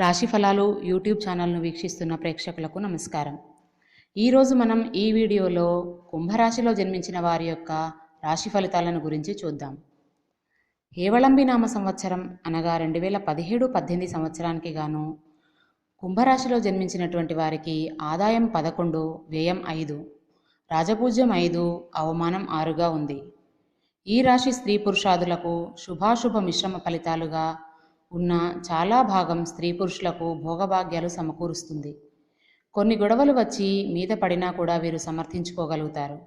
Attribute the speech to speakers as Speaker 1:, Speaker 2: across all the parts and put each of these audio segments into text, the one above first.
Speaker 1: రాశి ఫలాలు యూట్యూబ్ ఛానల్ను వీక్షిస్తున్న ప్రేక్షకులకు నమస్కారం. ఈరోజు మనం ఈ వీడియోలో కుంభరాశిలో జన్మించిన వారి యొక్క రాశి ఫలితాలను గురించి చూద్దాం. హేవళంబి నామ సంవత్సరం అనగా రెండు వేల పదిహేడు పద్దెనిమిది సంవత్సరానికి గాను కుంభరాశిలో జన్మించినటువంటి వారికి ఆదాయం పదకొండు వ్యయం ఐదు రాజపూజ్యం ఐదు అవమానం ఆరుగా ఉంది. ఈ రాశి స్త్రీ పురుషాదులకు శుభాశుభ మిశ్రమ ఫలితాలుగా ఉన్న చాలా భాగం స్త్రీ పురుషులకు భోగభాగ్యాలు సమకూరుస్తుంది. కొన్ని గొడవలు వచ్చి మీద పడినా కూడా వీరు సమర్థించుకోగలుగుతారు.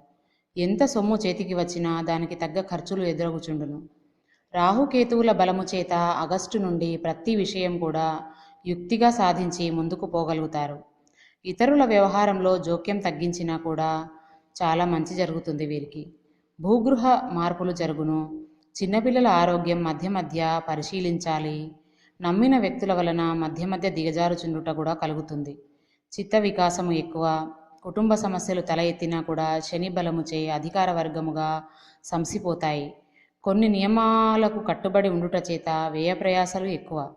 Speaker 1: ఎంత సొమ్ము చేతికి వచ్చినా దానికి తగ్గ ఖర్చులు ఎదురగుచుండును రాహుకేతువుల బలము చేత ఆగస్టు నుండి ప్రతి విషయం కూడా యుక్తిగా సాధించి ముందుకు పోగలుగుతారు. ఇతరుల వ్యవహారంలో జోక్యం తగ్గించినా కూడా చాలా మంచి జరుగుతుంది వీరికి. భూగృహ మార్పులు జరుగును. చిన్నపిల్లల ఆరోగ్యం మధ్య మధ్య పరిశీలించాలి. నమ్మిన వ్యక్తుల వలన మధ్య మధ్య దిగజారుచుండుట కూడా కలుగుతుంది. చిత్త వికాసము ఎక్కువ కుటుంబ సమస్యలు తల ఎత్తినా కూడా శని బలముచే అధికార వర్గముగా సంసిపోతాయి. కొన్ని నియమాలకు కట్టుబడి ఉండుట చేత వ్యయ ప్రయాసలు ఎక్కువ.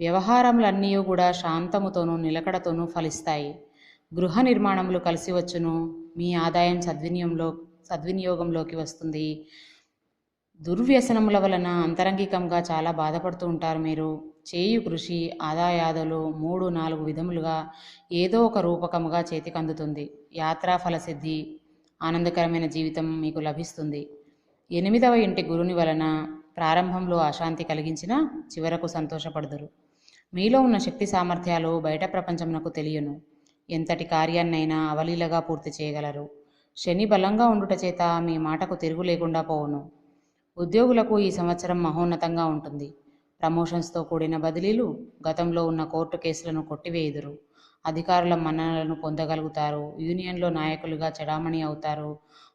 Speaker 1: వ్యవహారములన్నీ కూడా శాంతముతోనూ నిలకడతోనూ ఫలిస్తాయి. గృహ నిర్మాణములు కలిసి వచ్చును. మీ ఆదాయం సద్వినియోగంలో సద్వినియోగంలోకి వస్తుంది. దుర్వ్యసనముల వలన అంతరంగికంగా చాలా బాధపడుతూ ఉంటారు మీరు. చేయు కృషి ఆదాయాదులు మూడు నాలుగు విధములుగా ఏదో ఒక రూపకముగా చేతికి అందుతుంది యాత్రా ఫలసిద్ధి ఆనందకరమైన జీవితం మీకు లభిస్తుంది. ఎనిమిదవ ఇంటి గురుని వలన ప్రారంభంలో అశాంతి కలిగించినా చివరకు సంతోషపడదురు. మీలో ఉన్న శక్తి సామర్థ్యాలు బయట ప్రపంచమునకు తెలియను. ఎంతటి కార్యాన్నైనా అవలీలగా పూర్తి చేయగలరు. శని బలంగా ఉండుట చేత మీ మాటకు తిరుగు లేకుండా పోవును. ఉద్యోగులకు ఈ సంవత్సరం మహోన్నతంగా ఉంటుంది. ప్రమోషన్స్తో కూడిన బదిలీలు గతంలో ఉన్న కోర్టు కేసులను కొట్టివేయుదురు. అధికారుల మన్ననలను పొందగలుగుతారు. యూనియన్లో నాయకులుగా చెడామణి అవుతారు.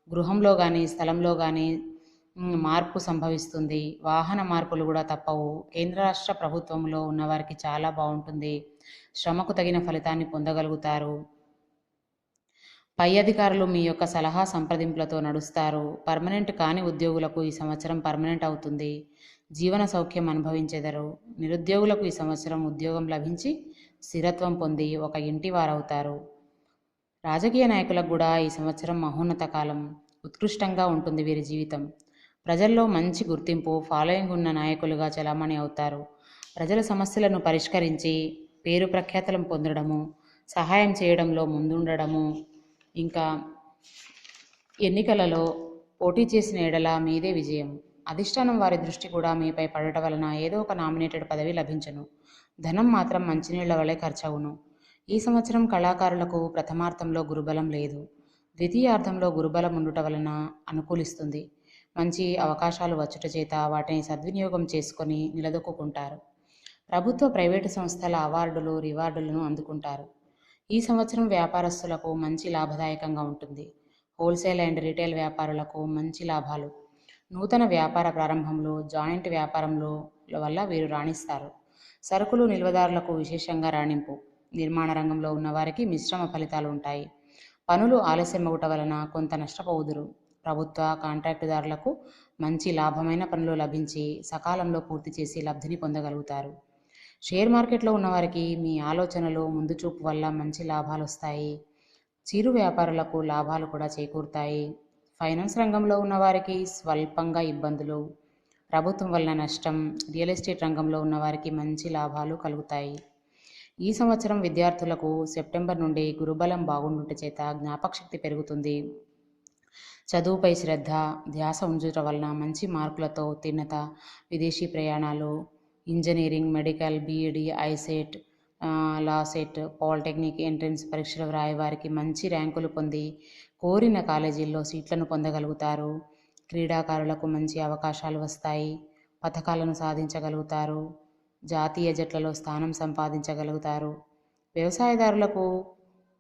Speaker 1: గృహంలో కానీ స్థలంలో కానీ మార్పు సంభవిస్తుంది. వాహన మార్పులు కూడా తప్పవు. కేంద్ర రాష్ట్ర ప్రభుత్వంలో ఉన్నవారికి చాలా బాగుంటుంది. శ్రమకు తగిన ఫలితాన్ని పొందగలుగుతారు. పై అధికారులు మీ యొక్క సలహా సంప్రదింపులతో నడుస్తారు. పర్మనెంట్ కాని ఉద్యోగులకు ఈ సంవత్సరం పర్మనెంట్ అవుతుంది. జీవన సౌఖ్యం అనుభవించెదరు. నిరుద్యోగులకు ఈ సంవత్సరం ఉద్యోగం లభించి స్థిరత్వం పొంది ఒక ఇంటి వారవుతారు. రాజకీయ నాయకులకు కూడా ఈ సంవత్సరం మహోన్నత కాలం. ఉత్కృష్టంగా ఉంటుంది వీరి జీవితం. ప్రజల్లో మంచి గుర్తింపు ఫాలోయింగ్ ఉన్న నాయకులుగా చలామణి అవుతారు. ప్రజల సమస్యలను పరిష్కరించి పేరు ప్రఖ్యాతలను పొందడము సహాయం చేయడంలో ముందుండడము ఇంకా ఎన్నికలలో పోటీ చేసిన ఎడల మీదే విజయం. అధిష్టానం వారి దృష్టి కూడా మీపై పడటం వలన ఏదో ఒక నామినేటెడ్ పదవి లభించను. ధనం మాత్రం మంచినీళ్ళ వలె ఖర్చవును. ఈ సంవత్సరం కళాకారులకు ప్రథమార్థంలో గురుబలం లేదు. ద్వితీయార్థంలో గురుబలం ఉండుట వలన అనుకూలిస్తుంది. మంచి అవకాశాలు వచ్చుట చేత వాటిని సద్వినియోగం చేసుకొని నిలదొక్కుంటారు. ప్రభుత్వ ప్రైవేటు సంస్థల అవార్డులు రివార్డులను అందుకుంటారు. ఈ సంవత్సరం వ్యాపారస్తులకు మంచి లాభదాయకంగా ఉంటుంది. హోల్సేల్ అండ్ రీటైల్ వ్యాపారులకు మంచి లాభాలు. నూతన వ్యాపార ప్రారంభంలో జాయింట్ వ్యాపారంలో వల్ల వీరు రాణిస్తారు. సరుకులు నిల్వదారులకు విశేషంగా రాణింపు. నిర్మాణ రంగంలో ఉన్నవారికి మిశ్రమ ఫలితాలు ఉంటాయి. పనులు ఆలస్యమవుట వలన కొంత నష్టపోదురు. ప్రభుత్వ కాంట్రాక్టుదారులకు మంచి లాభమైన పనులు లభించి సకాలంలో పూర్తి చేసి లబ్ధిని పొందగలుగుతారు. షేర్ మార్కెట్లో ఉన్నవారికి మీ ఆలోచనలు ముందు చూపు వల్ల మంచి లాభాలు వస్తాయి. చిరు వ్యాపారులకు లాభాలు కూడా చేకూరుతాయి. ఫైనాన్స్ రంగంలో ఉన్నవారికి స్వల్పంగా ఇబ్బందులు. ప్రభుత్వం వల్ల నష్టం. రియల్ ఎస్టేట్ రంగంలో ఉన్నవారికి మంచి లాభాలు కలుగుతాయి. ఈ సంవత్సరం విద్యార్థులకు సెప్టెంబర్ నుండి గురుబలం బాగుండుట చేత జ్ఞాపకశక్తి పెరుగుతుంది. చదువుపై శ్రద్ధ ధ్యాస ఉంచుట వలన మంచి మార్కులతో ఉత్తీర్ణత విదేశీ ప్రయాణాలు engineering medical BEd ICET LAWCET polytechnic entrance పరీక్షలు వ్రాయవారికి మంచి ర్యాంకులు పొంది కోరిన కాలేజీల్లో సీట్లను పొందగలుగుతారు. క్రీడాకారులకు మంచి అవకాశాలు వస్తాయి. పథకాలను సాధించగలుగుతారు. జాతీయ జట్లలో స్థానం సంపాదించగలుగుతారు. వ్యవసాయదారులకు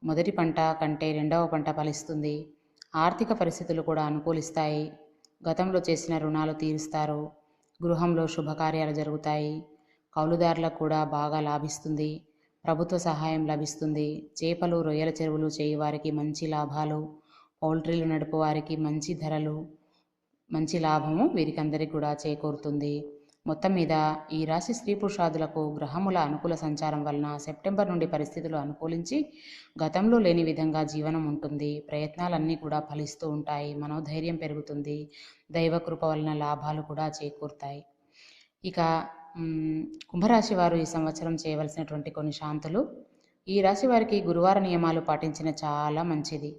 Speaker 1: మొదటి పంట కంటే రెండవ పంట ఫలిస్తుంది. ఆర్థిక పరిస్థితులు కూడా అనుకూలిస్తాయి. గతంలో చేసిన రుణాలు తీరుస్తారు. గృహంలో శుభకార్యాలు జరుగుతాయి. కౌలుదారులకు కూడా బాగా లాభిస్తుంది. ప్రభుత్వ సహాయం లభిస్తుంది. చేపలు రొయ్యల చెరువులు చేయువారికి మంచి లాభాలు. పౌల్ట్రీలు నడుపువారికి మంచి ధరలు. మంచి లాభము వీరికందరికి కూడా చేకూరుతుంది. మొత్తం మీద ఈ రాశి స్త్రీ పురుషాదులకు గ్రహముల అనుకూల సంచారం వలన సెప్టెంబర్ నుండి పరిస్థితులు అనుకూలించి గతంలో లేని విధంగా జీవనం ఉంటుంది. ప్రయత్నాలన్నీ కూడా ఫలిస్తూ ఉంటాయి. మనోధైర్యం పెరుగుతుంది. దైవకృప వలన లాభాలు కూడా చేకూరుతాయి. ఇక కుంభరాశి వారు ఈ సంవత్సరం చేయవలసినటువంటి కొన్ని శాంతులు. ఈ రాశి వారికి గురువార నియమాలు పాటించిన చాలా మంచిది.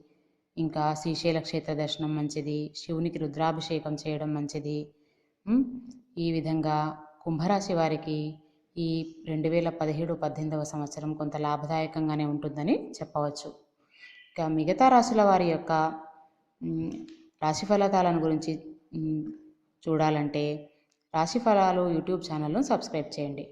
Speaker 1: ఇంకా శ్రీశైల క్షేత్ర దర్శనం మంచిది. శివునికి రుద్రాభిషేకం చేయడం మంచిది. ఈ విధంగా కుంభరాశి వారికి ఈ రెండు వేల పదిహేడు పద్దెనిమిదవ సంవత్సరం కొంత లాభదాయకంగానే ఉంటుందని చెప్పవచ్చు. ఇక మిగతా రాశుల వారి యొక్క రాశి ఫలితాలను గురించి చూడాలంటే రాశి ఫలాలు యూట్యూబ్ ఛానల్ను సబ్స్క్రైబ్ చేయండి.